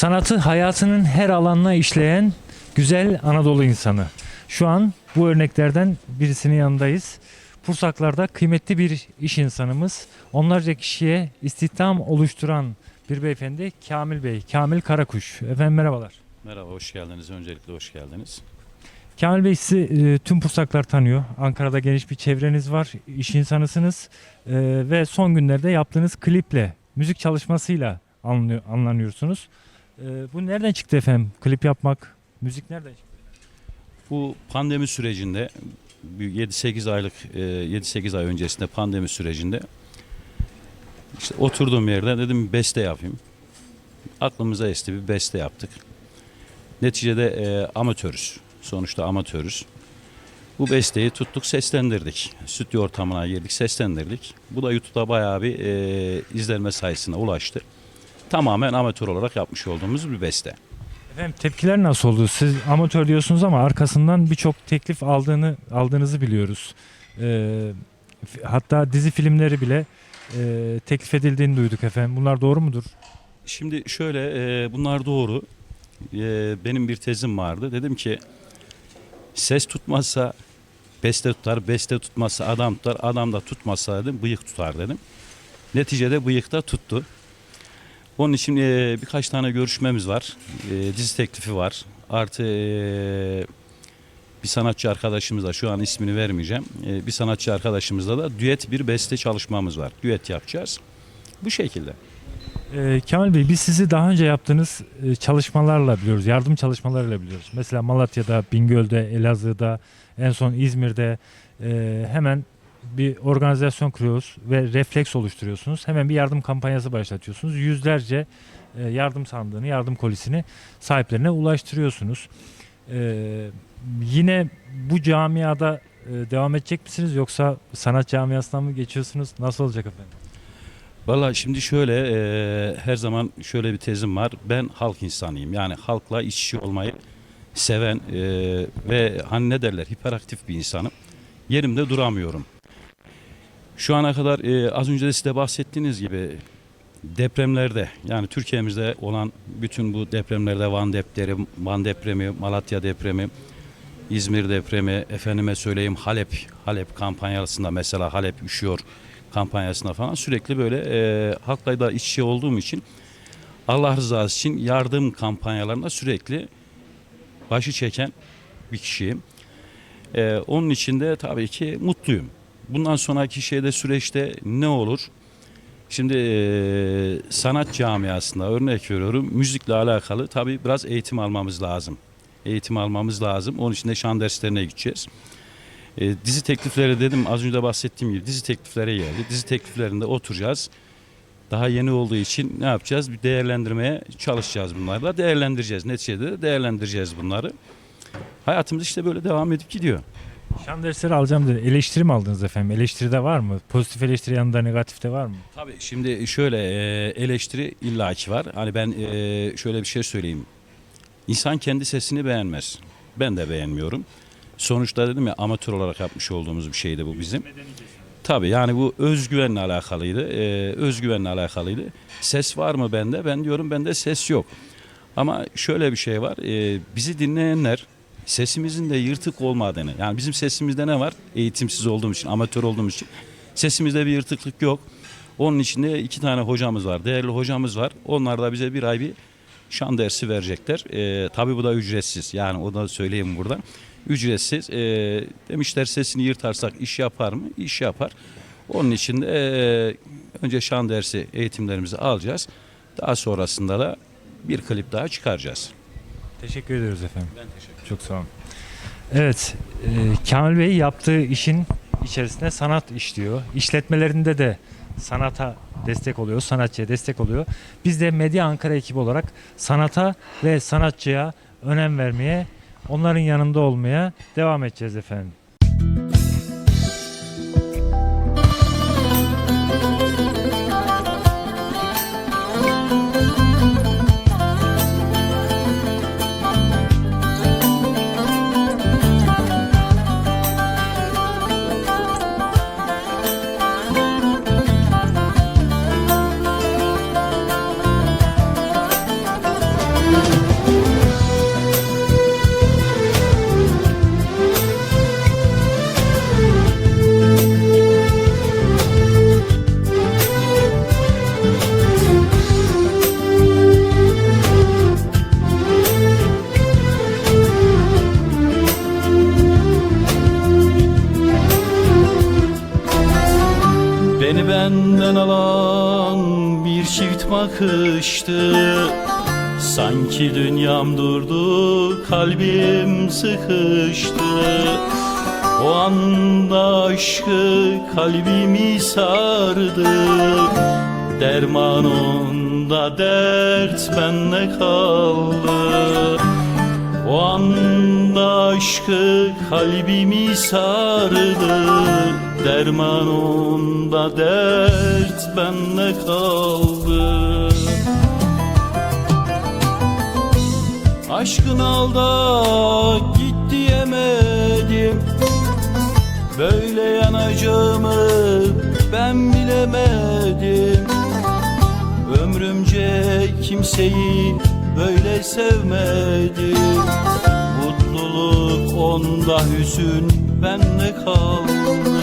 Sanatı hayatının her alanına işleyen güzel Anadolu insanı. Şu an bu örneklerden birisinin yanındayız. Pursaklar'da kıymetli bir iş insanımız. Onlarca kişiye istihdam oluşturan bir beyefendi Kamil Bey, Kamil Karakuş. Efendim merhabalar. Merhaba, hoş geldiniz. Öncelikle hoş geldiniz. Kamil Bey sizi e, tüm Pursaklar tanıyor. Ankara'da geniş bir çevreniz var, iş insanısınız E, ve son günlerde yaptığınız kliple, müzik çalışmasıyla anlıyor, anlanıyorsunuz. E, bu nereden çıktı efendim? Klip yapmak, müzik nereden çıktı? Bu pandemi sürecinde, bir 7-8 aylık, e, 7-8 ay öncesinde pandemi sürecinde işte oturduğum yerde dedim beste yapayım. Aklımıza esti bir beste yaptık. Neticede e, amatörüz. Sonuçta amatörüz. Bu besteyi tuttuk seslendirdik. Stüdyo ortamına girdik seslendirdik. Bu da YouTube'da bayağı bir e, izlenme sayısına ulaştı. Tamamen amatör olarak yapmış olduğumuz bir beste. Efendim tepkiler nasıl oldu? Siz amatör diyorsunuz ama arkasından birçok teklif aldığını aldığınızı biliyoruz. E, f- hatta dizi filmleri bile e, teklif edildiğini duyduk efendim. Bunlar doğru mudur? Şimdi şöyle e, bunlar doğru. E, benim bir tezim vardı. Dedim ki ses tutmazsa beste tutar, beste tutmazsa adam tutar, adam da tutmazsa dedim bıyık tutar dedim. Neticede bıyık da tuttu. Onun için e, birkaç tane görüşmemiz var. E, dizi teklifi var. Artı e, bir sanatçı arkadaşımızla şu an ismini vermeyeceğim. E, bir sanatçı arkadaşımızla da düet bir beste çalışmamız var. Düet yapacağız. Bu şekilde. Ee, Kemal Bey biz sizi daha önce yaptığınız e, çalışmalarla biliyoruz, yardım çalışmalarıyla biliyoruz. Mesela Malatya'da, Bingöl'de, Elazığ'da, en son İzmir'de e, hemen bir organizasyon kuruyoruz ve refleks oluşturuyorsunuz. Hemen bir yardım kampanyası başlatıyorsunuz. Yüzlerce e, yardım sandığını, yardım kolisini sahiplerine ulaştırıyorsunuz. Ee, yine bu camiada e, devam edecek misiniz yoksa sanat camiasından mı geçiyorsunuz? Nasıl olacak efendim? Valla şimdi şöyle e, her zaman şöyle bir tezim var. Ben halk insanıyım. Yani halkla iç içe olmayı seven e, ve hani ne derler hiperaktif bir insanım. Yerimde duramıyorum. Şu ana kadar e, az önce de size bahsettiğiniz gibi depremlerde yani Türkiye'mizde olan bütün bu depremlerde Van depremi, Van depremi, Malatya depremi, İzmir depremi, efendime söyleyeyim Halep, Halep kampanyasında mesela Halep üşüyor kampanyasında falan sürekli böyle e, halkla da içe olduğum için Allah rızası için yardım kampanyalarında sürekli başı çeken bir kişiyim. E, onun için de tabii ki mutluyum. Bundan sonraki şeyde süreçte ne olur? Şimdi e, sanat camiasında örnek veriyorum müzikle alakalı tabii biraz eğitim almamız lazım. Eğitim almamız lazım. Onun için de şan derslerine gideceğiz. E, dizi teklifleri dedim az önce de bahsettiğim gibi dizi tekliflere geldi. Dizi tekliflerinde oturacağız. Daha yeni olduğu için ne yapacağız? Bir değerlendirmeye çalışacağız bunları da. Değerlendireceğiz. Neticede de değerlendireceğiz bunları. Hayatımız işte böyle devam edip gidiyor. Şan dersleri alacağım dedi. Eleştiri mi aldınız efendim? Eleştiri de var mı? Pozitif eleştiri yanında negatif de var mı? Tabii şimdi şöyle e, eleştiri illaki var. Hani ben e, şöyle bir şey söyleyeyim. İnsan kendi sesini beğenmez. Ben de beğenmiyorum. Sonuçta dedim ya amatör olarak yapmış olduğumuz bir şeydi bu bizim. Tabii yani bu özgüvenle alakalıydı. Ee, özgüvenle alakalıydı. Ses var mı bende? Ben diyorum bende ses yok. Ama şöyle bir şey var. Ee, bizi dinleyenler sesimizin de yırtık olmadığını. Yani bizim sesimizde ne var? Eğitimsiz olduğum için, amatör olduğum için. Sesimizde bir yırtıklık yok. Onun içinde iki tane hocamız var. Değerli hocamız var. Onlar da bize bir ay bir şan dersi verecekler. Ee, tabii bu da ücretsiz. Yani o da söyleyeyim burada. Ücretsiz. Ee, demişler sesini yırtarsak iş yapar mı? İş yapar. Onun için de ee, önce şan dersi eğitimlerimizi alacağız. Daha sonrasında da bir klip daha çıkaracağız. Teşekkür ediyoruz efendim. Ben teşekkür Çok sağ olun. Evet, e, Kamil Bey yaptığı işin içerisinde sanat işliyor. İşletmelerinde de sanata destek oluyor, sanatçıya destek oluyor. Biz de Medya Ankara ekibi olarak sanata ve sanatçıya önem vermeye, onların yanında olmaya devam edeceğiz efendim. Bakıştı. Sanki dünyam durdu kalbim sıkıştı. O anda aşkı kalbimi sardı. Derman onda dert bende kaldı. O anda aşkı kalbimi sardı Derman onda dert bende kaldı. Aşkın alda git diyemedim. Böyle yanacağımı ben bilemedim. Ömrümce kimseyi böyle sevmedim. Mutluluk onda hüzün bende kaldı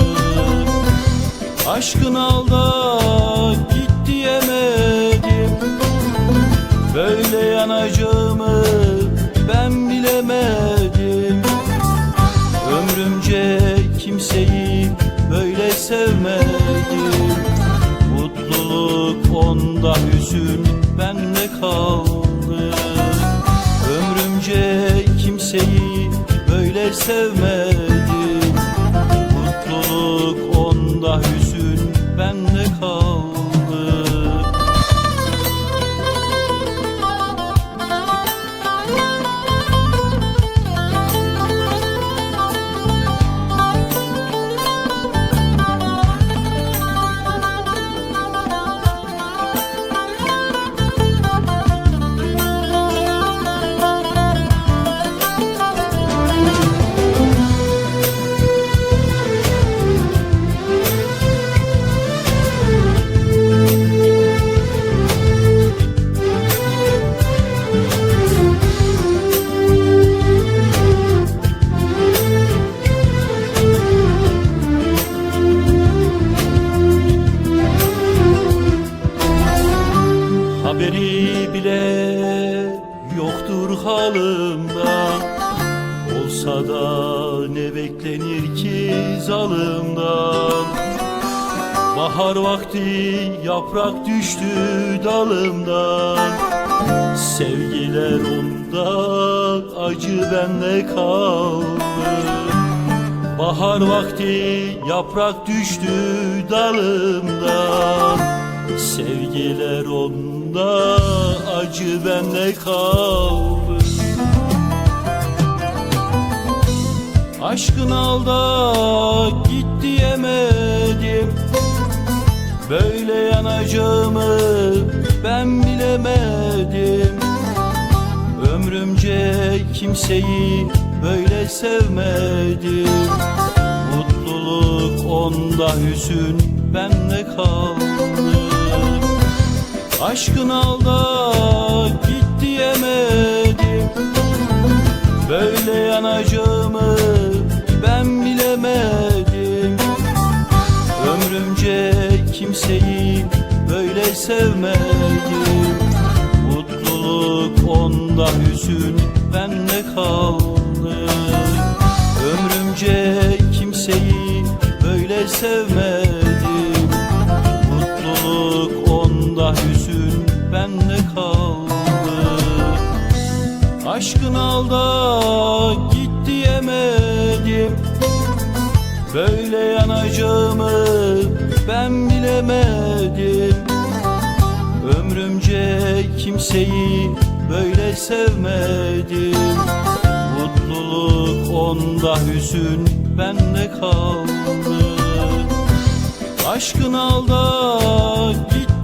Aşkın alda git diyemedim Böyle yanacağımı ben bilemedim. Ömrümce kimseyi böyle sevmedim. Mutluluk onda hüzün bende kaldı. Ömrümce kimseyi böyle sevmedim yoktur halımdan Olsa da ne beklenir ki zalımdan Bahar vakti yaprak düştü dalımdan Sevgiler onda acı bende kaldı. Bahar vakti yaprak düştü dalımdan Sevgiler onda acı bende kaldı. Aşkın alda git diyemedim Böyle yanacağımı ben bilemedim. Ömrümce kimseyi böyle sevmedim. Mutluluk onda hüzün bende kaldı Aşkın alda git diyemedim. Böyle yanacağımı ben bilemedim. Ömrümce kimseyi böyle sevmedim. Mutluluk onda hüzün bende kaldı Aşkın alda git diyemedim. Böyle yanacağımı ben bilemedim. Ömrümce kimseyi böyle sevmedim. Mutluluk onda hüzün bende kaldı. Aşkın alda git